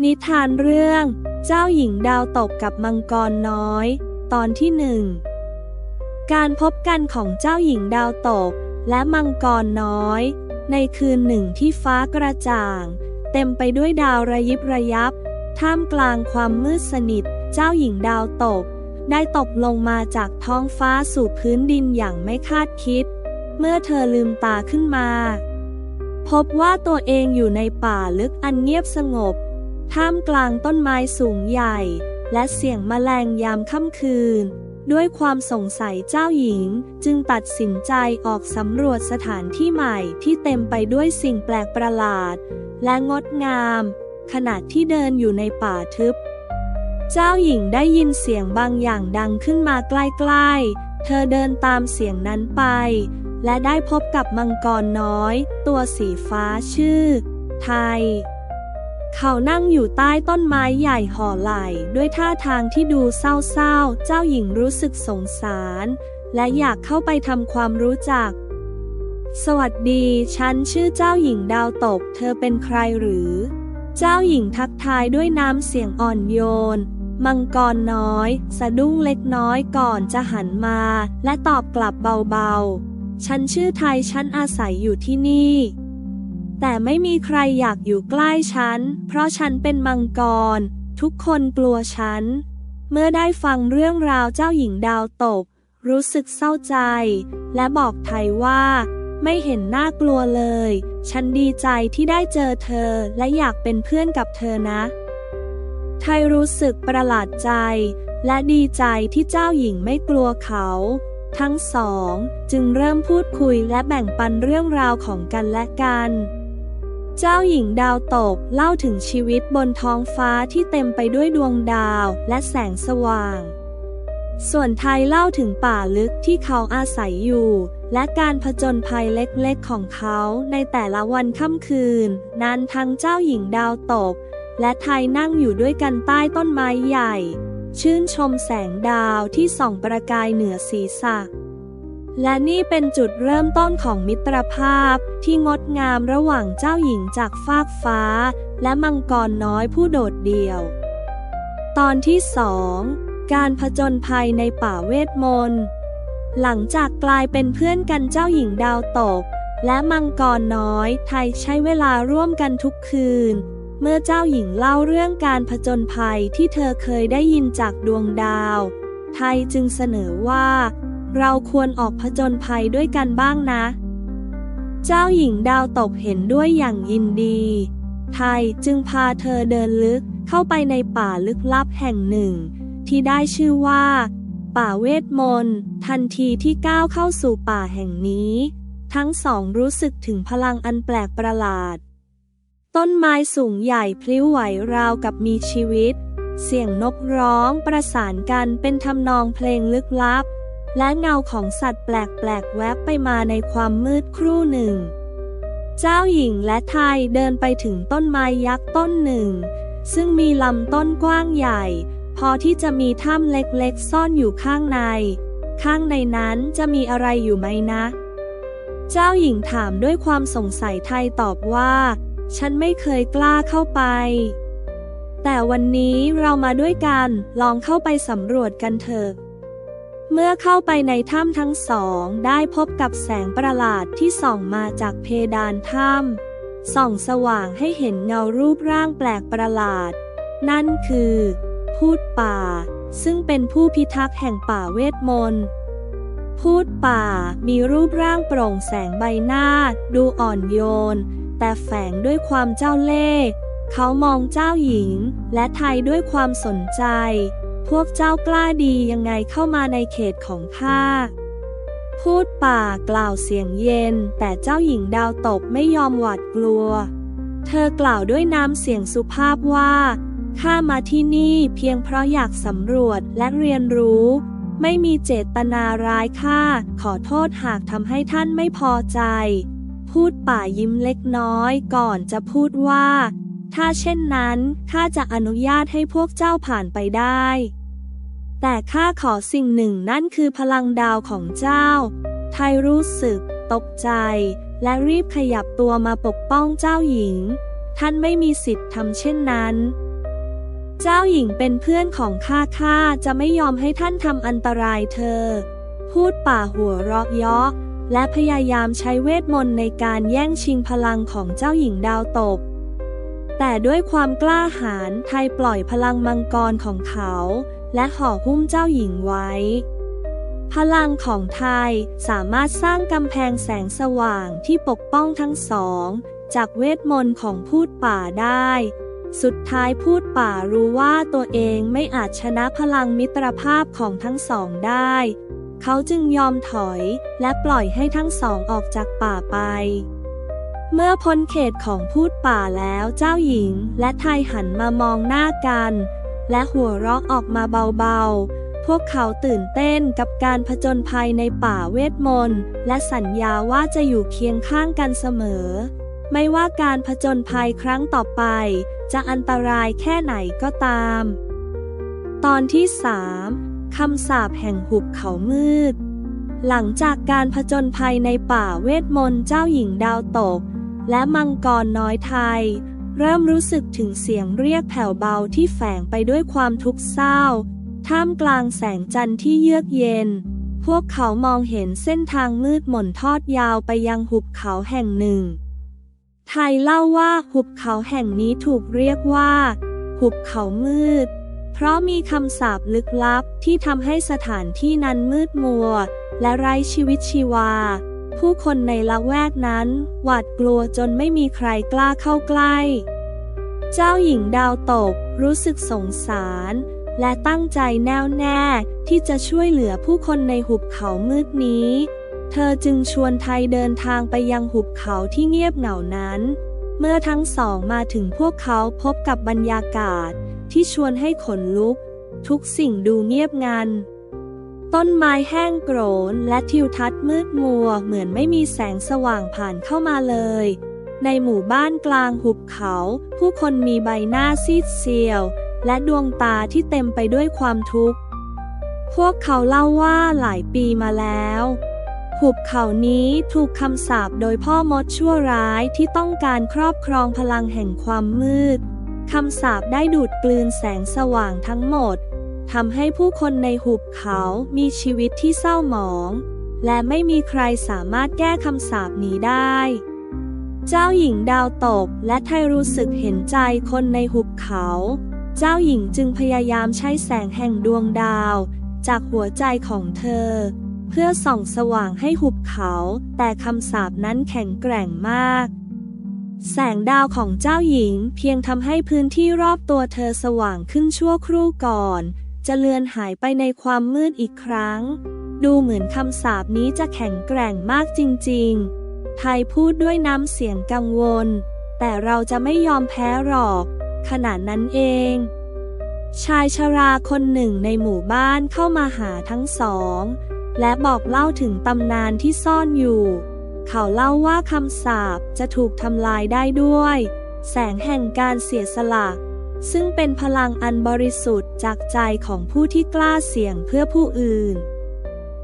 นิทานเรื่อง เจ้าหญิงดาวตกกับมังกรน้อย ตอนที่หนึ่งการพบกันของเจ้าหญิงดาวตก และมังกรน้อย ในคืนหนึ่งที่ฟ้ากระจ่าง เต็มไปด้วยดาวระยิบระยับ ท่ามกลางความมืดสนิท เจ้าหญิงดาวตก ได้ตกลงมาจากท้องฟ้าสู่พื้นดินอย่างไม่คาดคิด เมื่อเธอลืมตาขึ้นมา พบว่าตัวเองอยู่ในป่าลึกอันเงียบสงบ ท่ามกลางต้นไม้สูงใหญ่ และเสียงแมลงยามค่ำคืน ด้วยความสงสัยเจ้าหญิงจึงตัดสินใจออกสำรวจสถานที่ใหม่ที่เต็มไปด้วยสิ่งแปลกประหลาด และงดงาม ขณะที่เดินอยู่ในป่าทึบ เจ้าหญิงได้ยินเสียงบางอย่างดังขึ้นมาใกล้ๆ เธอเดินตามเสียงนั้นไป และได้พบกับมังกรน้อย ตัวสีฟ้าชื่อ ไทย เขานั่งอยู่ใต้ต้นไม้ใหญ่ห่อไหล่ด้วยท่าทางที่ดูเศร้าๆ เจ้าหญิงรู้สึกสงสาร และอยากเข้าไปทำความรู้จัก สวัสดี ฉันชื่อเจ้าหญิงดาวตก เธอเป็นใครหรือ เจ้าหญิงทักทายด้วยน้ำเสียงอ่อนโยน มังกรน้อย สะดุ้งเล็กน้อยก่อนจะหันมา และตอบกลับเบาๆ ฉันชื่อไทย ฉันอาศัยอยู่ที่นี่ แต่ไม่มีใครอยากอยู่ใกล้ฉัน เพราะฉันเป็นมังกร ทุกคนกลัวฉัน เมื่อได้ฟังเรื่องราวเจ้าหญิงดาวตก รู้สึกเศร้าใจ และบอกไทยว่า ไม่เห็นน่ากลัวเลย ฉันดีใจที่ได้เจอเธอและอยากเป็นเพื่อนกับเธอนะ ไทยรู้สึกประหลาดใจ และดีใจที่เจ้าหญิงไม่กลัวเขาทั้งสองจึงเริ่มพูดคุยและแบ่งปันเรื่องราวของกันและกัน เจ้าหญิงดาวตกเล่าถึงชีวิตบนท้องฟ้าที่เต็มไปด้วยดวงดาวและแสงสว่าง ส่วนไทยเล่าถึงป่าลึกที่เขาอาศัยอยู่ และการผจญภัยเล็กๆของเขาในแต่ละวันค่ำคืน นั้นทั้งเจ้าหญิงดาวตก และไทยนั่งอยู่ด้วยกันใต้ต้นไม้ใหญ่ ชื่นชมแสงดาวที่ส่องประกายเหนือศีรษะ และนี่เป็นจุดเริ่มต้นของมิตรภาพที่งดงามระหว่างเจ้าหญิงจากฟากฟ้า และมังกรน้อยผู้โดดเดี่ยว ตอนที่สองการผจญภัยในป่าเวทมนต์หลังจากกลายเป็นเพื่อนกันเจ้าหญิงดาวตก และมังกรน้อยไทยใช้เวลาร่วมกันทุกคืน เมื่อเจ้าหญิงเล่าเรื่องการผจญภัยที่เธอเคยได้ยินจากดวงดาว ไทยจึงเสนอว่า เราควรออกผจญภัยด้วยกันบ้างนะ เจ้าหญิงดาวตกเห็นด้วยอย่างยินดี ไทยจึงพาเธอเดินลึกเข้าไปในป่าลึกลับแห่งหนึ่ง ที่ได้ชื่อว่า ป่าเวทมนต์ทันทีที่ก้าวเข้าสู่ป่าแห่งนี้ ทั้งสองรู้สึกถึงพลังอันแปลกประหลาด ต้นไม้สูงใหญ่พลิ้วไหวราวกับมีชีวิต เสียงนกร้องประสานกันเป็นทำนองเพลงลึกลับ และเงาของสัตว์แปลกๆแวบไปมาในความมืดครู่หนึ่ง เจ้าหญิงและไทยเดินไปถึงต้นไม้ยักษ์ต้นหนึ่ง ซึ่งมีลำต้นกว้างใหญ่ พอที่จะมีถ้ำเล็กๆ ซ่อนอยู่ข้างใน ข้างในนั้นจะมีอะไรอยู่ไหมนะ เจ้าหญิงถามด้วยความสงสัยไทยตอบว่า ฉันไม่เคยกล้าเข้าไป แต่วันนี้เรามาด้วยกันลองเข้าไปสำรวจกันเถอะ เมื่อเข้าไปในถ้ำทั้งสองได้พบกับแสงประหลาดที่ส่องมาจากเพดานถ้ำส่องสว่างให้เห็นเงารูปร่างแปลกประหลาด นั่นคือ พูดป่า ซึ่งเป็นผู้พิทักษ์แห่งป่าเวทมนต์พูดป่ามีรูปร่างโปร่งแสงใบหน้า ดูอ่อนโยน แต่แฝงด้วยความเจ้าเล่ห์เขามองเจ้าหญิง และไทยด้วยความสนใจ พวกเจ้ากล้าดียังไงเข้ามาในเขตของข้า พูดป่ากล่าวเสียงเย็น แต่เจ้าหญิงดาวตกไม่ยอมหวาดกลัว เธอกล่าวด้วยน้ำเสียงสุภาพว่าข้ามาที่นี่เพียงเพราะอยากสำรวจและเรียนรู้ ไม่มีเจตนาร้ายข้าขอโทษหากทำให้ท่านไม่พอใจ พูดป่ายิ้มเล็กน้อยก่อนจะพูดว่า ถ้าเช่นนั้นข้าจะอนุญาตให้พวกเจ้าผ่านไปได้ แต่ข้าขอสิ่งหนึ่งนั่นคือพลังดาวของเจ้า ไทยรู้สึก ตกใจ และรีบขยับตัวมาปกป้องเจ้าหญิงทท่านไม่มีสิทธิ์ทำเช่นนั้น เจ้าหญิงเป็นเพื่อนของข้าข้าจะไม่ยอมให้ท่านทำอันตรายเธอ พูดป่าหัวเราะเยาะและพยายามใช้เวทมนต์ในการแย่งชิงพลังของเจ้าหญิงดาวตก แต่ด้วยความกล้าหาญไทยปล่อยพลังมังกรของเขา และห่อหุ้มเจ้าหญิงไว้ พลังของไทยสามารถสร้างกำแพงแสงสว่างที่ปกป้องทั้งสอง จากเวทมนต์ของพูดป่าได้ สุดท้ายพูดป่ารู้ว่าตัวเองไม่อาจชนะพลังมิตรภาพของทั้งสองได้ เขาจึงยอมถอยและปล่อยให้ทั้งสองออกจากป่าไป เมื่อพ้นเขตของพูดป่าแล้วเจ้าหญิงและไทยหันมามองหน้ากัน และหัวเราะออกมาเบาๆ พวกเขาตื่นเต้นกับการผจญภัยในป่าเวทมนต์ และสัญญาว่าจะอยู่เคียงข้างกันเสมอ ไม่ว่าการผจญภัยครั้งต่อไป จะอันตรายแค่ไหนก็ตาม ตอนที่สามคำสาปแห่งหุบเขามืด หลังจากการผจญภัยในป่าเวทมนต์เจ้าหญิงดาวตก และมังกรน้อยไทย เริ่มรู้สึกถึงเสียงเรียกแผ่วเบาที่แฝงไปด้วยความทุกข์เศร้า ท่ามกลางแสงจันทร์ที่เยือกเย็น พวกเขามองเห็นเส้นทางมืดมนทอดยาวไปยังหุบเขาแห่งหนึ่ง ไทยเล่าว่าหุบเขาแห่งนี้ถูกเรียกว่า หุบเขามืด เพราะมีคำสาปลึกลับที่ทำให้สถานที่นั้นมืดมัว และไร้ชีวิตชีวา ผู้คนในละแวกนั้น หวาดกลัวจนไม่มีใครกล้าเข้าใกล้ เจ้าหญิงดาวตกรู้สึกสงสาร และตั้งใจแน่วแน่ที่จะช่วยเหลือผู้คนในหุบเขามืดนี้ เธอจึงชวนไทยเดินทางไปยังหุบเขาที่เงียบเหงานั้น เมื่อทั้งสองมาถึงพวกเขาพบกับบรรยากาศที่ชวนให้ขนลุก ทุกสิ่งดูเงียบงัน ต้นไม้แห้งโกรนและทิวทัศน์มืดมัวเหมือนไม่มีแสงสว่างผ่านเข้ามาเลย ในหมู่บ้านกลางหุบเขา ผู้คนมีใบหน้าซีดเซียว และดวงตาที่เต็มไปด้วยความทุกข์ พวกเขาเล่าว่าหลายปีมาแล้ว หุบเขานี้ถูกคำสาปโดยพ่อมดชั่วร้ายที่ต้องการครอบครองพลังแห่งความมืดคำสาปได้ดูดกลืนแสงสว่างทั้งหมด ทำให้ผู้คนในหุบเขามีชีวิตที่เศร้าหมอง และไม่มีใครสามารถแก้คำสาปนี้ได้ เจ้าหญิงดาวตกและไทรู้สึกเห็นใจคนในหุบเขา เจ้าหญิงจึงพยายามใช้แสงแห่งดวงดาว จากหัวใจของเธอ เพื่อส่องสว่างให้หุบเขา แต่คำสาปนั้นแข็งแกร่งมาก แสงดาวของเจ้าหญิงเพียงทำให้พื้นที่รอบตัวเธอสว่างขึ้นชั่วครู่ก่อน จะเลือนหายไปในความมืดอีกครั้ง ดูเหมือนคำสาปนี้จะแข็งแกร่งมากจริงๆ ไทยพูดด้วยน้ำเสียงกังวล แต่เราจะไม่ยอมแพ้หรอก ขนาดนั้นเอง ชายชราคนหนึ่งในหมู่บ้านเข้ามาหาทั้งสอง และบอกเล่าถึงตำนานที่ซ่อนอยู่ เขาเล่าว่าคำสาปจะถูกทำลายได้ด้วย แสงแห่งการเสียสละ ซึ่งเป็นพลังอันบริสุทธิ์จากใจของผู้ที่กล้าเสี่ยงเพื่อผู้อื่น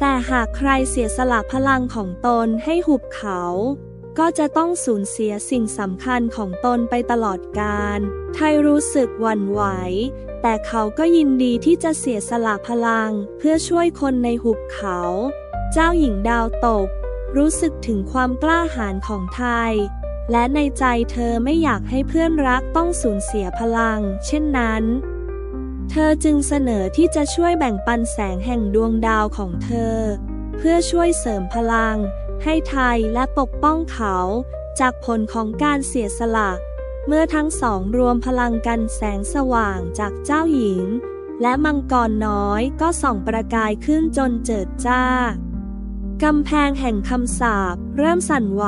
แต่หากใครเสียสละพลังของตนให้หุบเขา ก็จะต้องสูญเสียสิ่งสำคัญของตนไปตลอดกาล ไทยรู้สึกหวั่นไหว แต่เขาก็ยินดีที่จะเสียสละพลังเพื่อช่วยคนในหุบเขา เจ้าหญิงดาวตก รู้สึกถึงความกล้าหาญของไทย และในใจเธอไม่อยากให้เพื่อนรักต้องสูญเสียพลัง เช่นนั้น เธอจึงเสนอที่จะช่วยแบ่งปันแสงแห่งดวงดาวของเธอ เพื่อช่วยเสริมพลัง ให้ไทยและปกป้องเขา จากผลของการเสียสละ เมื่อทั้งสองรวมพลังกันแสงสว่างจากเจ้าหญิง และมังกรน้อยก็ส่องประกายขึ้นจนเจิดจ้า กำแพงแห่งคำสาปเริ่มสั่นไหว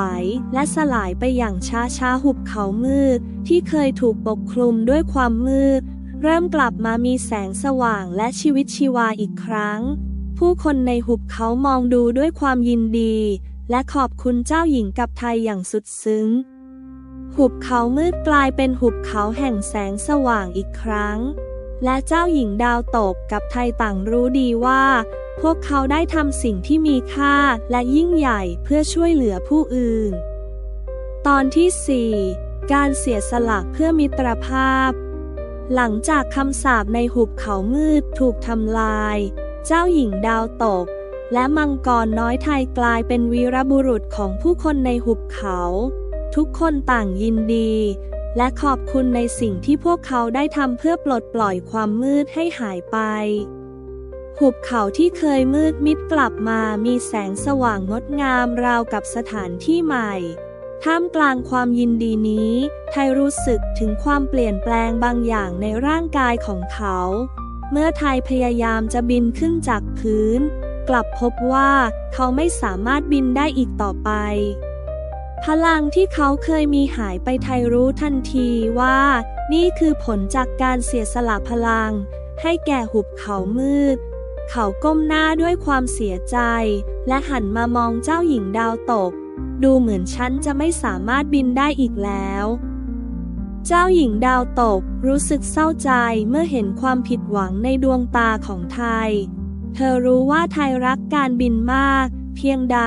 และสลายไปอย่างช้าช้าๆหุบเขามืด ที่เคยถูกปกคลุมด้วยความมืด เริ่มกลับมามีแสงสว่างและชีวิตชีวาอีกครั้ง ผู้คนในหุบเขามองดูด้วยความยินดี และขอบคุณเจ้าหญิงกับไทยอย่างสุดซึ้ง หุบเขามืดกลายเป็นหุบเขาแห่งแสงสว่างอีกครั้ง และเจ้าหญิงดาวตกกับไทยต่างรู้ดีว่า พวกเขาได้ทำสิ่งที่มีค่าและยิ่งใหญ่เพื่อช่วยเหลือผู้อื่น ตอนที่ 4 การเสียสละเพื่อมิตรภาพ หลังจากคำสาปในหุบเขามืดถูกทำลาย เจ้าหญิงดาวตก และมังกรน้อยไทยกลายเป็นวีรบุรุษของผู้คนในหุบเขา ทุกคนต่างยินดี และขอบคุณในสิ่งที่พวกเขาได้ทำเพื่อปลดปล่อยความมืดให้หายไป หุบเขาที่เคยมืดมิดกลับมามีแสงสว่างงดงามราวกับสถานที่ใหม่ ท่ามกลางความยินดีนี้ ไทยรู้สึกถึงความเปลี่ยนแปลงบางอย่างในร่างกายของเขา เมื่อไทยพยายามจะบินขึ้นจากพื้น กลับพบว่าเขาไม่สามารถบินได้อีกต่อไป พลังที่เขาเคยมีหายไปไทยรู้ทันทีว่า นี่คือผลจากการเสียสละพลังให้แก่หุบเขามืด เขาก้มหน้าด้วยความเสียใจ และหันมามองเจ้าหญิงดาวตก ดูเหมือนฉันจะไม่สามารถบินได้อีกแล้ว เจ้าหญิงดาวตกรู้สึกเศร้าใจเมื่อเห็นความผิดหวังในดวงตาของไทย เธอรู้ว่าไทยรักการบินมาก เพียงใด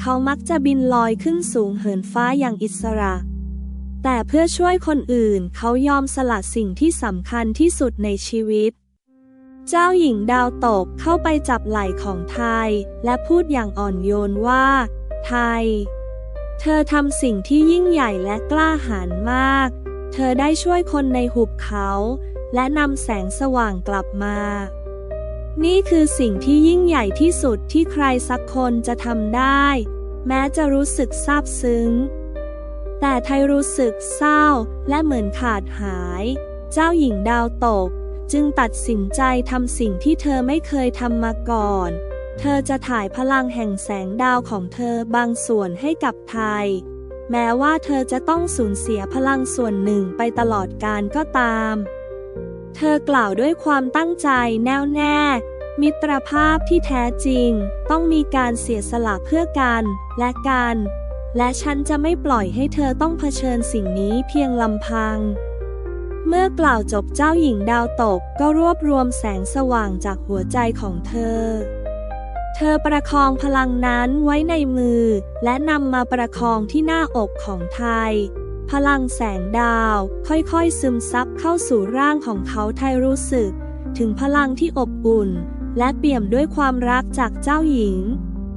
เขามักจะบินลอยขึ้นสูงเหินฟ้าอย่างอิสระ แต่เพื่อช่วยคนอื่นเขายอมสละสิ่งที่สำคัญที่สุดในชีวิต เจ้าหญิงดาวตกเข้าไปจับไหล่ของไทย และพูดอย่างอ่อนโยนว่า ไทย เธอทำสิ่งที่ยิ่งใหญ่และกล้าหาญมาก เธอได้ช่วยคนในหุบเขา และนำแสงสว่างกลับมา นี่คือสิ่งที่ยิ่งใหญ่ที่สุดที่ใครสักคนจะทำได้ แม้จะรู้สึกซาบซึ้ง แต่ไทยรู้สึกเศร้าและเหมือนขาดหาย เจ้าหญิงดาวตก จึงตัดสินใจทำสิ่งที่เธอไม่เคยทำมาก่อน เธอจะถ่ายพลังแห่งแสงดาวของเธอบางส่วนให้กับไทย แม้ว่าเธอจะต้องสูญเสียพลังส่วนหนึ่งไปตลอดกาลก็ตาม เธอกล่าวด้วยความตั้งใจแน่วแน่ มิตรภาพที่แท้จริง ต้องมีการเสียสละเพื่อกันและกัน และฉันจะไม่ปล่อยให้เธอต้องเผชิญสิ่งนี้เพียงลำพัง เมื่อกล่าวจบเจ้าหญิงดาวตกก็รวบรวมแสงสว่างจากหัวใจของเธอ เธอประคองพลังนั้นไว้ในมือ และนำมาประคองที่หน้าอกของไทย พลังแสงดาวค่อยๆซึมซับเข้าสู่ร่างของเขาไทยรู้สึก ถึงพลังที่อบอุ่น และเปี่ยมด้วยความรักจากเจ้าหญิง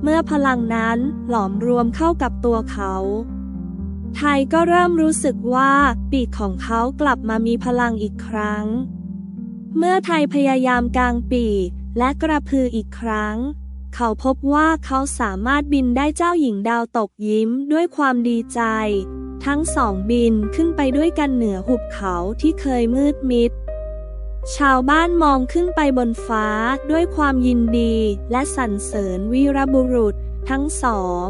เมื่อพลังนั้นหลอมรวมเข้ากับตัวเขา ไทยก็เริ่มรู้สึกว่าปีกของเขากลับมามีพลังอีกครั้ง เมื่อไทยพยายามกางปีกและกระพืออีกครั้ง เขาพบว่าเขาสามารถบินได้เจ้าหญิงดาวตกยิ้มด้วยความดีใจ ทั้งสองบินขึ้นไปด้วยกันเหนือหุบเขาที่เคยมืดมิด ชาวบ้านมองขึ้นไปบนฟ้าด้วยความยินดีและสรรเสริญวีรบุรุษทั้งสอง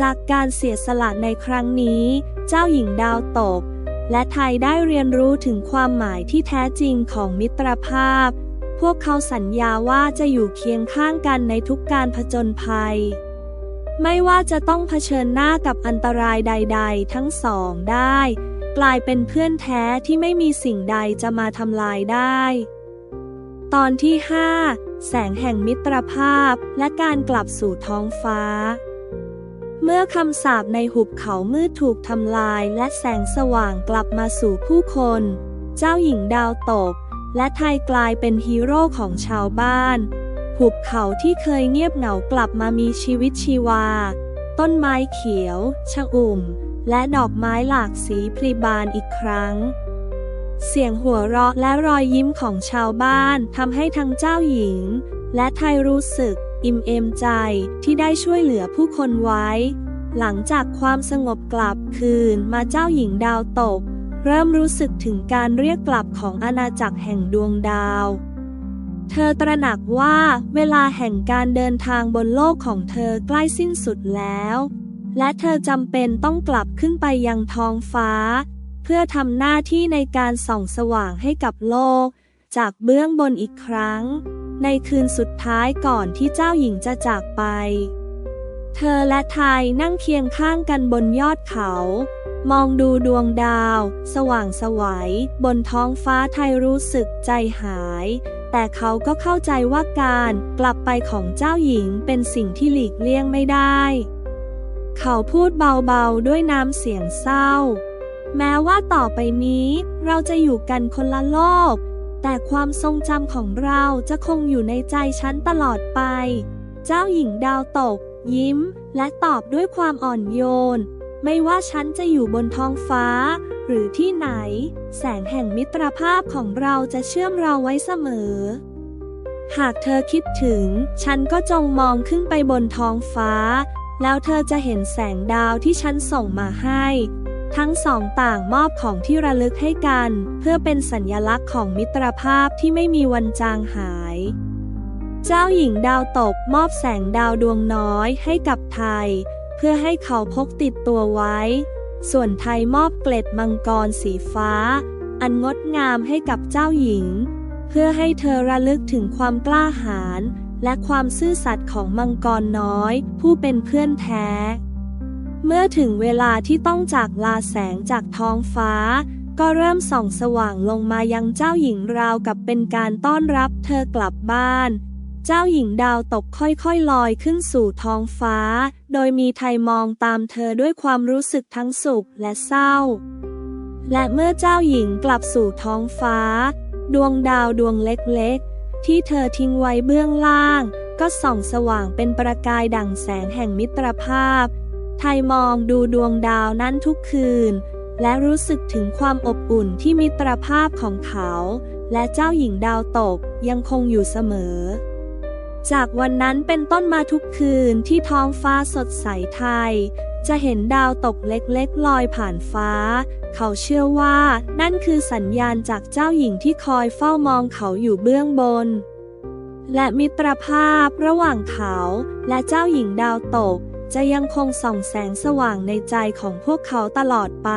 จากการเสียสละในครั้งนี้ เจ้าหญิงดาวตก และไทยได้เรียนรู้ถึงความหมายที่แท้จริงของมิตรภาพ พวกเขาสัญญาว่าจะอยู่เคียงข้างกันในทุกการผจญภัย ไม่ว่าจะต้องเผชิญหน้ากับอันตรายใด ๆ ทั้งสองได้ กลายเป็นเพื่อนแท้ที่ไม่มีสิ่งใดจะมาทำลายได้ ตอนที่ 5 แสงแห่งมิตรภาพและการกลับสู่ท้องฟ้า เมื่อคำสาปในหุบเขามืดถูกทำลายและแสงสว่างกลับมาสู่ผู้คน เจ้าหญิงดาวตก และไทยกลายเป็นฮีโร่ของชาวบ้าน หุบเขาที่เคยเงียบเหงากลับมามีชีวิตชีวา ต้นไม้เขียว ชะอุ่ม และดอกไม้หลากสีพลีบานอีกครั้ง เสียงหัวเราะและรอยยิ้มของชาวบ้านทำให้ทั้งเจ้าหญิง และไทยรู้สึก อิ่มเอมใจที่ได้ช่วยเหลือผู้คนไว้ หลังจากความสงบกลับคืนมาเจ้าหญิงดาวตก เริ่มรู้สึกถึงการเรียกกลับของอาณาจักรแห่งดวงดาว เธอตระหนักว่าเวลาแห่งการเดินทางบนโลกของเธอใกล้สิ้นสุดแล้ว และเธอจำเป็นต้องกลับขึ้นไปยังท้องฟ้า เพื่อทำหน้าที่ในการส่องสว่างให้กับโลก จากเบื้องบนอีกครั้ง ในคืนสุดท้ายก่อนที่เจ้าหญิงจะจากไป เธอและไทยนั่งเคียงข้างกันบนยอดเขา มองดูดวงดาว สว่างสวัยบนท้องฟ้าไทยรู้สึกใจหาย แต่เขาก็เข้าใจว่าการกลับไปของเจ้าหญิงเป็นสิ่งที่หลีกเลี่ยงไม่ได้ เขาพูดเบาๆด้วยน้ำเสียงเศร้า แม้ว่าต่อไปนี้เราจะอยู่กันคนละโลก แต่ความทรงจำของเราจะคงอยู่ในใจฉันตลอดไป เจ้าหญิงดาวตก ยิ้ม และตอบด้วยความอ่อนโยน ไม่ว่าฉันจะอยู่บนท้องฟ้า หรือที่ไหน แสงแห่งมิตรภาพของเราจะเชื่อมเราไว้เสมอ หากเธอคิดถึง ฉันก็จงมองขึ้นไปบนท้องฟ้า แล้วเธอจะเห็นแสงดาวที่ฉันส่งมาให้ ทั้งสองต่างมอบของที่ระลึกให้กัน เพื่อเป็นสัญญลักษณ์ของมิตรภาพที่ไม่มีวันจางหาย เจ้าหญิงดาวตกมอบแสงดาวดวงน้อยให้กับไทย เพื่อให้เขาพกติดตัวไว้ ส่วนไทยมอบเกล็ดมังกรสีฟ้า อันงดงามให้กับเจ้าหญิง เพื่อให้เธอระลึกถึงความกล้าหาญและความซื่อสัตย์ของมังกรน้อย ผู้เป็นเพื่อนแท้ มื่อถึงเวลาที่ต้องจากลาแสงจากท้องฟ้า ก็เริ่มส่องสว่างลงมายังเจ้าหญิงราวกับเป็นการต้อนรับเธอกลับบ้าน เจ้าหญิงดาวตกค่อยๆลอยขึ้นสู่ท้องฟ้า โดยมีไทยมองตามเธอด้วยความรู้สึกทั้งสุขและเศร้า และเมื่อเจ้าหญิงกลับสู่ท้องฟ้า ดวงดาวดวงเล็กๆ ที่เธอทิ้งไว้เบื้องล่าง ก็ส่องสว่างเป็นประกายดั่งแสงแห่งมิตรภาพ ไทยมองดูดวงดาวนั้นทุกคืน และรู้สึกถึงความอบอุ่นที่มิตรภาพของเขา และเจ้าหญิงดาวตกยังคงอยู่เสมอ จากวันนั้นเป็นต้นมาทุกคืนที่ท้องฟ้าสดใสไทย จะเห็นดาวตกเล็กๆลอยผ่านฟ้า เขาเชื่อว่านั่นคือสัญญาณจากเจ้าหญิงที่คอยเฝ้ามองเขาอยู่เบื้องบน และมิตรภาพระหว่างเขาและเจ้าหญิงดาวตก จะยังคงส่องแสงสว่างในใจของพวกเขาตลอดไป